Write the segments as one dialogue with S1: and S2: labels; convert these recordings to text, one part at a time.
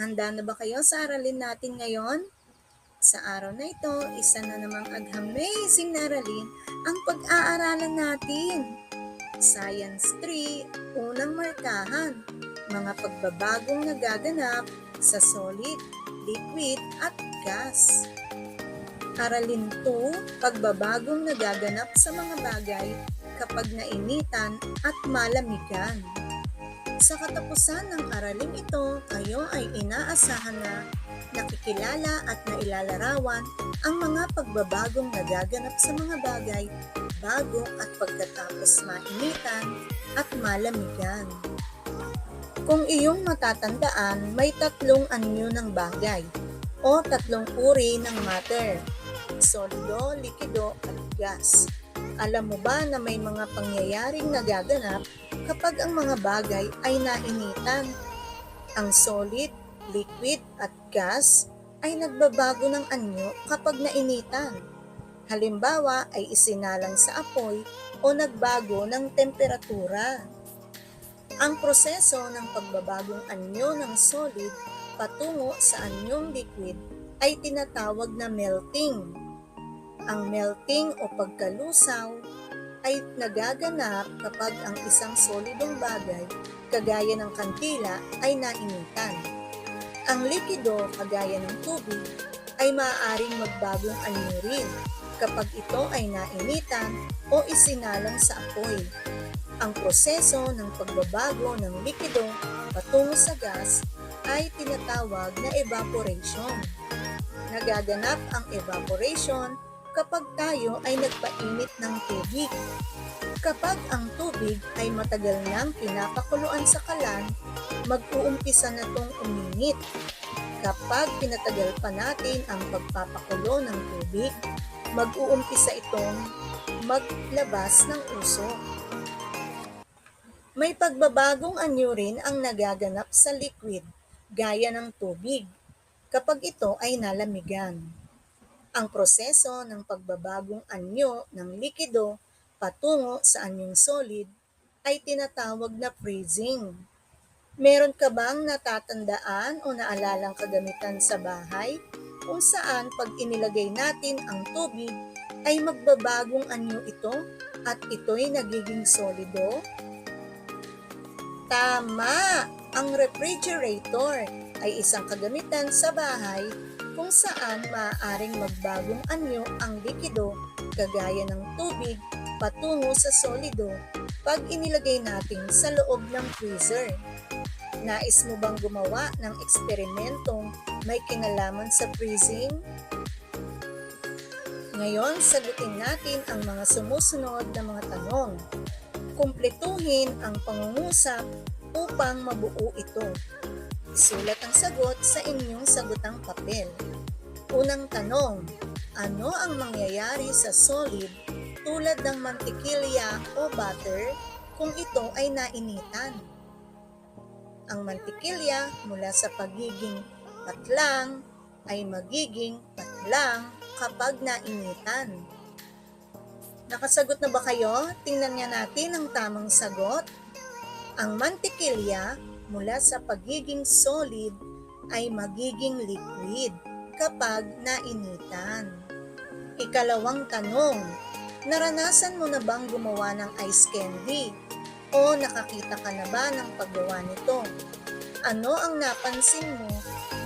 S1: Handa na ba kayo sa aralin natin ngayon? Sa araw na ito, isa na namang ag-amazing na aralin ang pag-aaralan natin. Science 3, unang markahan, mga pagbabagong nagaganap sa solid, liquid at gas. Aralin 2, pagbabagong nagaganap sa mga bagay kapag nainitan at malamigan. Sa katapusan ng araling ito, kayo ay inaasahan na nakikilala at nailalarawan ang mga pagbabagong nagaganap sa mga bagay bago at pagkatapos mainitan at malamigan. Kung iyong matatandaan, may tatlong anyo ng bagay o tatlong uri ng matter, solido, likido at gas. Alam mo ba na may mga pangyayaring nagaganap kapag ang mga bagay ay nainitan? Ang solid, liquid at gas ay nagbabago ng anyo kapag nainitan. Halimbawa ay isinalang sa apoy o nagbago ng temperatura. Ang proseso ng pagbabagong anyo ng solid patungo sa anyong liquid ay tinatawag na melting. Ang melting o pagkalusaw ay nagaganap kapag ang isang solidong bagay, kagaya ng kandila, ay nainitan. Ang likido, kagaya ng tubig, ay maaaring magbagong anyo rin kapag ito ay nainitan o isinalang sa apoy. Ang proseso ng pagbabago ng likido patungo sa gas ay tinatawag na evaporation. Nagaganap ang evaporation kapag tayo ay nagpainit ng tubig. Kapag ang tubig ay matagal nang pinapakuluan sa kalan, mag-uumpisa na itong uminit. Kapag pinatagal pa natin ang pagpapakulo ng tubig, mag-uumpisa itong maglabas ng usok. May pagbabagong anyo rin ang nagaganap sa liquid, gaya ng tubig, kapag ito ay nalamigan. Ang proseso ng pagbabagong anyo ng likido patungo sa anyong solid ay tinatawag na freezing. Meron ka bang natatandaan o naalalang kagamitan sa bahay kung saan pag inilagay natin ang tubig ay magbabagong anyo ito at ito'y nagiging solido? Tama! Ang refrigerator ay isang kagamitan sa bahay kung saan maaaring magbagong anyo ang likido kagaya ng tubig patungo sa solido pag inilagay natin sa loob ng freezer. Nais mo bang gumawa ng eksperimentong may kinalaman sa freezing? Ngayon, sagutin natin ang mga sumusunod na mga tanong. Kumpletuhin ang pangungusap upang mabuo ito. Isulat ang sagot sa inyong sagutang papel. Unang tanong, ano ang mangyayari sa solid tulad ng mantikilya o butter kung ito ay nainitan? Ang mantikilya mula sa pagiging patlang ay magiging patlang kapag nainitan. Nakasagot na ba kayo? Tingnan nga natin ang tamang sagot. Ang mantikilya mula sa pagiging solid ay magiging liquid kapag nainitan. Ikalawang tanong, naranasan mo na bang gumawa ng ice candy? O nakakita ka na ba ng paggawa nito? Ano ang napansin mo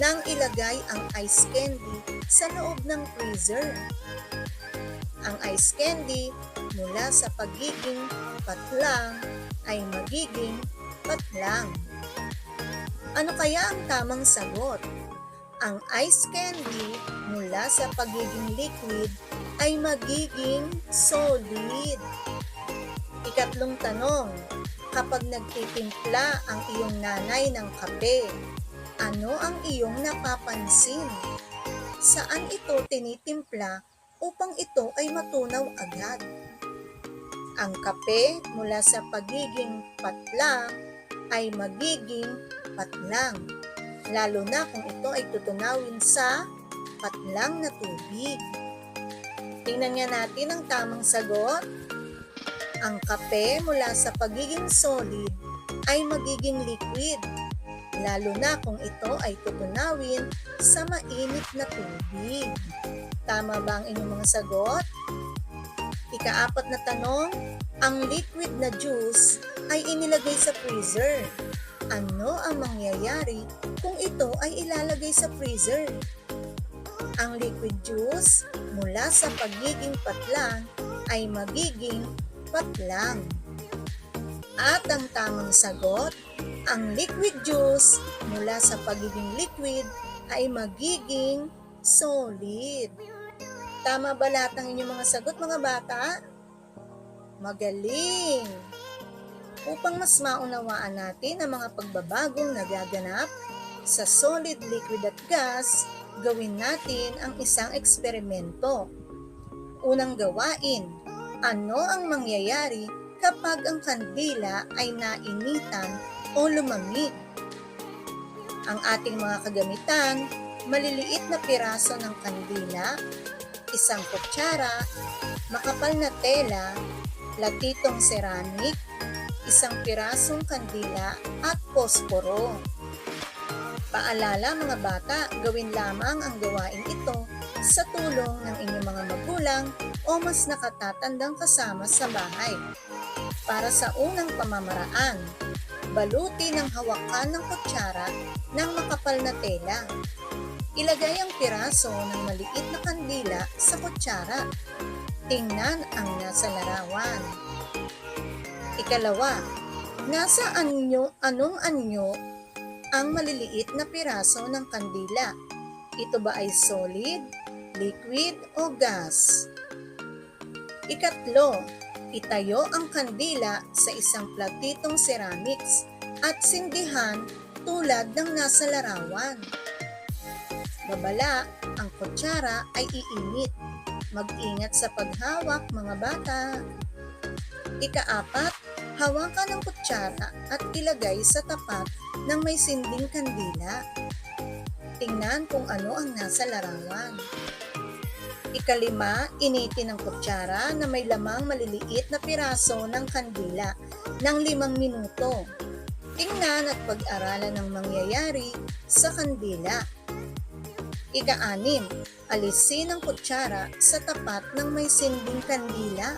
S1: nang ilagay ang ice candy sa loob ng freezer? Ang ice candy mula sa pagiging patlang ay magiging patlang. Ano kaya ang tamang sagot? Ang ice candy mula sa pagiging liquid ay magiging solid. Ikatlong tanong, kapag nagtitimpla ang iyong nanay ng kape, ano ang iyong napapansin? Saan ito tinitimpla upang ito ay matunaw agad? Ang kape mula sa pagiging patlang ay magiging patlang, lalo na kung ito ay tutunawin sa patlang na tubig. Tingnan nga natin ang tamang sagot. Ang kape mula sa pagiging solid ay magiging liquid, lalo na kung ito ay tutunawin sa mainit na tubig. Tama ba ang inyong mga sagot? Ikaapat na tanong, ang liquid na juice ay inilagay sa freezer. Ano ang mangyayari kung ito ay ilalagay sa freezer? Ang liquid juice mula sa pagiging patlang ay magiging patlang. At ang tamang sagot, ang liquid juice mula sa pagiging liquid ay magiging solid. Tama ba lahat ng inyong mga sagot mga bata? Magaling! Upang mas maunawaan natin ang mga pagbabagong nagaganap sa solid, liquid at gas, gawin natin ang isang eksperimento. Unang gawain, ano ang mangyayari kapag ang kandila ay nainitan o lumamig? Ang ating mga kagamitan, maliliit na piraso ng kandila, isang kutsara, makapal na tela, latitong ceramic, isang pirasong kandila at posporo. Paalala mga bata, gawin lamang ang gawain ito sa tulong ng inyong mga magulang o mas nakatatandang kasama sa bahay. Para sa unang pamamaraan, baluti ng hawakan ng kutsara ng makapal na tela. Ilagay ang piraso ng maliit na kandila sa kutsara. Tingnan ang nasa larawan. Ikalawa, nasa anyo, anong anyo ang maliliit na piraso ng kandila? Ito ba ay solid, liquid o gas? Ikatlo, itayo ang kandila sa isang platitong ceramics at sindihan tulad ng nasa larawan. Babala, ang kutsara ay iinit. Mag-ingat sa paghawak mga bata. Ikaapat, hawakan ang kutsara at ilagay sa tapat ng may sinding kandila. Tingnan kung ano ang nasa larawan. Ikalima, initin ang kutsara na may lamang maliliit na piraso ng kandila ng limang minuto. Tingnan at pag-aralan ang mangyayari sa kandila. Ika-anim, alisin ang kutsara sa tapat ng may sinding kandila.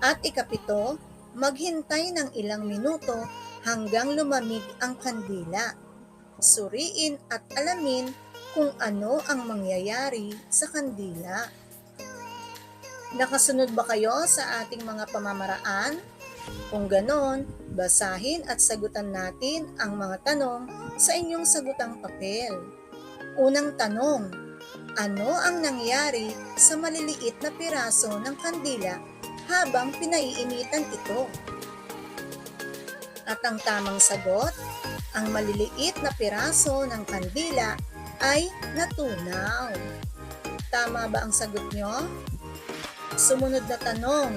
S1: At ikapito, maghintay ng ilang minuto hanggang lumamig ang kandila. Suriin at alamin kung ano ang mangyayari sa kandila. Nakasunod ba kayo sa ating mga pamamaraan? Kung ganon, basahin at sagutan natin ang mga tanong sa inyong sagutang papel. Unang tanong, ano ang nangyari sa maliliit na piraso ng kandila habang pinaiinitan ito? At ang tamang sagot, ang maliliit na piraso ng kandila ay natunaw. Tama ba ang sagot nyo? Sumunod na tanong,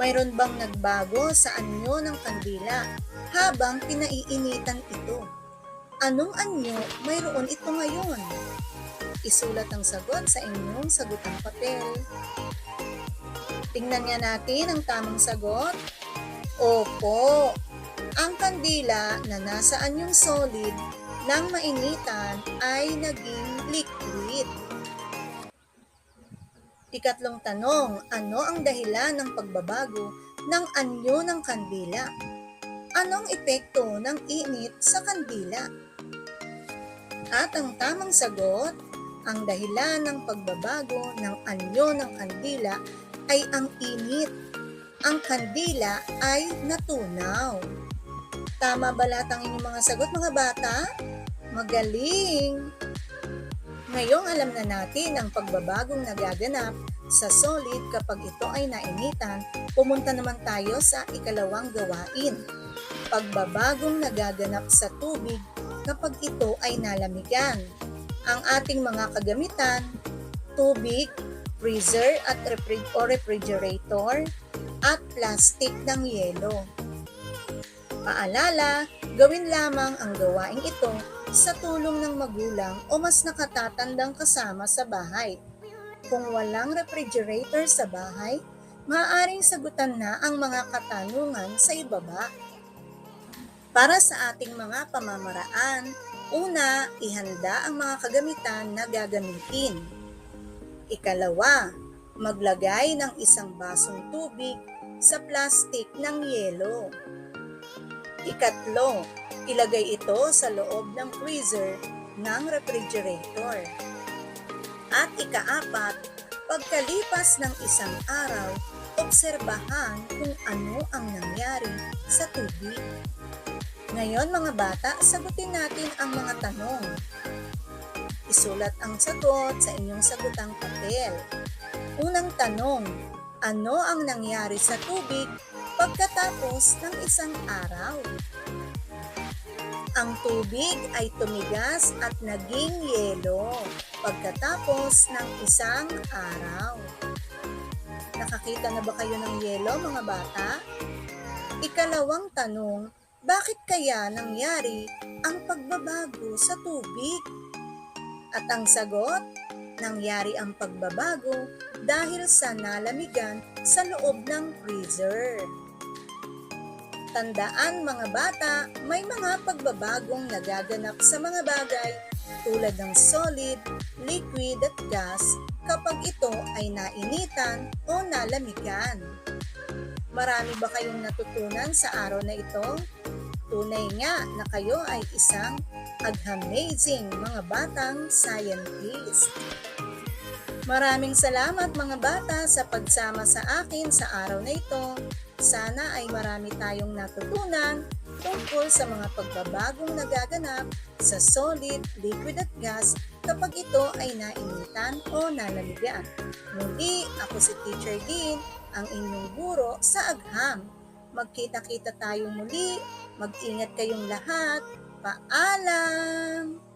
S1: mayroon bang nagbago sa anyo ng kandila habang pinaiinitan ito? Anong anyo mayroon ito ngayon? Isulat ang sagot sa inyong sagutang papel. Tingnan nga natin ang tamang sagot. Opo, ang kandila na nasa anyong solid nang mainitan ay naging liquid. Ikatlong tanong, ano ang dahilan ng pagbabago ng anyo ng kandila? Anong epekto ng init sa kandila? At ang tamang sagot, ang dahilan ng pagbabago ng anyo ng kandila ay ang init. Ang kandila ay natunaw. Tama ba lahat ang inyong mga sagot mga bata? Magaling! Ngayong alam na natin ang pagbabagong nagaganap sa solid kapag ito ay nainitan, pumunta naman tayo sa ikalawang gawain. Pagbabagong nagaganap sa tubig kapag ito ay nalamigan. Ang ating mga kagamitan, tubig, freezer at refri- o refrigerator, at plastic ng yelo. Paalala, gawin lamang ang gawaing ito sa tulong ng magulang o mas nakatatandang kasama sa bahay. Kung walang refrigerator sa bahay, maaaring sagutan na ang mga katanungan sa ibaba. Para sa ating mga pamamaraan, una, ihanda ang mga kagamitan na gagamitin. Ikalawa, maglagay ng isang basong tubig sa plastik ng yelo. Ikatlo, ilagay ito sa loob ng freezer ng refrigerator. At ikaapat, pagkalipas ng isang araw, obserbahan kung ano ang nangyari sa tubig. Ngayon mga bata, sagutin natin ang mga tanong. Isulat ang sagot sa inyong sagutang papel. Unang tanong, ano ang nangyari sa tubig pagkatapos ng isang araw? Ang tubig ay tumigas at naging yelo pagkatapos ng isang araw. Nakakita na ba kayo ng yelo mga bata? Ikalawang tanong, bakit kaya nangyari ang pagbabago sa tubig? At ang sagot, nangyari ang pagbabago dahil sa nalamigan sa loob ng freezer. Tandaan mga bata, may mga pagbabagong nagaganap sa mga bagay tulad ng solid, liquid at gas kapag ito ay nainitan o nalamigan. Marami ba kayong natutunan sa araw na ito? Tunay nga na kayo ay isang ag-amazing mga batang scientist. Maraming salamat mga bata sa pagsama sa akin sa araw na ito. Sana ay marami tayong natutunan tungkol sa mga pagbabagong nagaganap sa solid, liquid at gas kapag ito ay nainitan o nalamigan. Muli, ako si Teacher Dean, ang inyong guro sa agham. Magkita-kita tayo muli. Mag-ingat kayong lahat. Paalam!